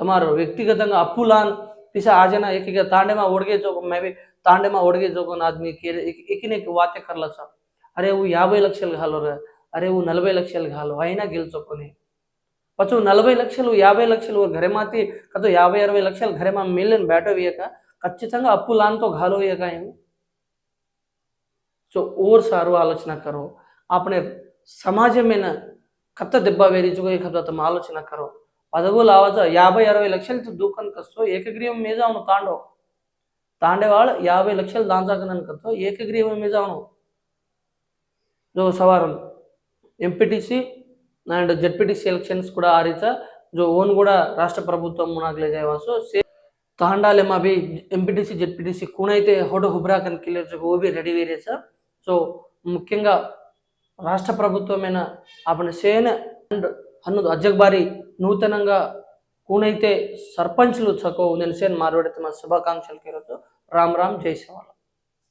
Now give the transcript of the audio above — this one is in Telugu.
તમારો વ્યક્તિગત અપુલાન पिसा आज है ना एक एक तांडे में ओढ़ गए जो मैं भी तांडे में ओढ़ गए जो कोण आदमी के एक एक वाते करला सा अरे वो యాభై లక్షలు घालो रे అరే वो నలభై లక్షలు घालो అయినా గెలుచుకొని పచ్చు నలభై లక్షలు యాభై లక్షలు ఘరెమాతి కదో యాభై అరవై లక్షలు ఘరెమా మిలియన్ బ్యాటో వేయక ఖచ్చితంగా అప్పు లాన్తో घालो వేయక ఏం సో और सारो आलोचना करो આપણે సమాజ మీద కత్త దెబ్బ వేరించుకో కథ తమ ఆలోచన కరో పదవు లావత యాభై అరవై లక్షలతో దూకనకస్తో ఏకగ్రీవం మీద అవును తాండో తాండేవాళ్ళు యాభై లక్షలు దాంచాకనకస్తో ఏకగ్రీవం మీద అవును. జో సవారం ఎంపీటీసీ అండ్ జెడ్పీటీసీ ఎలక్షన్స్ కూడా ఆ జో ఓన్ కూడా రాష్ట్ర ప్రభుత్వం నాకు వాసు సే తాండాలే మా అవి ఎంపీటీసీ జెడ్పీటీసీ కూనైతే హోటో హుబ్రాకన్ కిల్లర్ ఓబీ రెడీ వేరే సార్. సో ముఖ్యంగా రాష్ట్ర ప్రభుత్వమైన అప్పుడు సేన అండ్ ಹನ್ನೊಂದು ಅಜ್ಜಗ್ ಬಾರಿ ನೂತನಂಗ ಕೂನೈತೆ ಸರ್ಪಂಚ್ಲು ಸಕೋ ನೆಲೆಸೇನು ಮಾರುಡಿತ ಶುಭಾಕಾಂಕ್ಷಲು ಕೇಳೋದು ರಾಮ್ ರಾಮ್ ಜೈ ಶಿವ